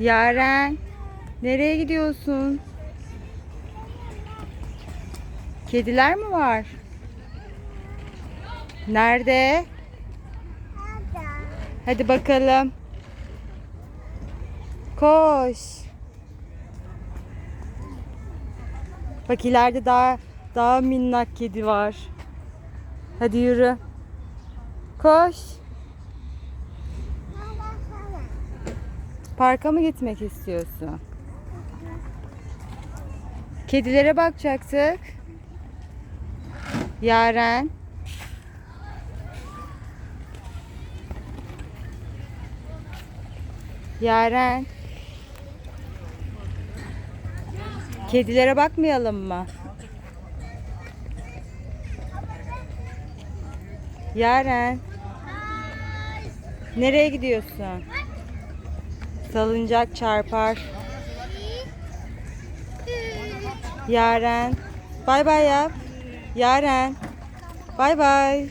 Yaren. Nereye gidiyorsun? Kediler mi var? Nerede? Hadi bakalım. Koş. Bak ileride daha daha minnak kedi var. Hadi yürü. Koş. Parka mı gitmek istiyorsun? Kedilere bakacaktık. Yaren. Yaren. Kedilere bakmayalım mı? Yaren. Nereye gidiyorsun? Salıncak çarpar. Yaren. Bay bay yap. Yaren. Bay bay.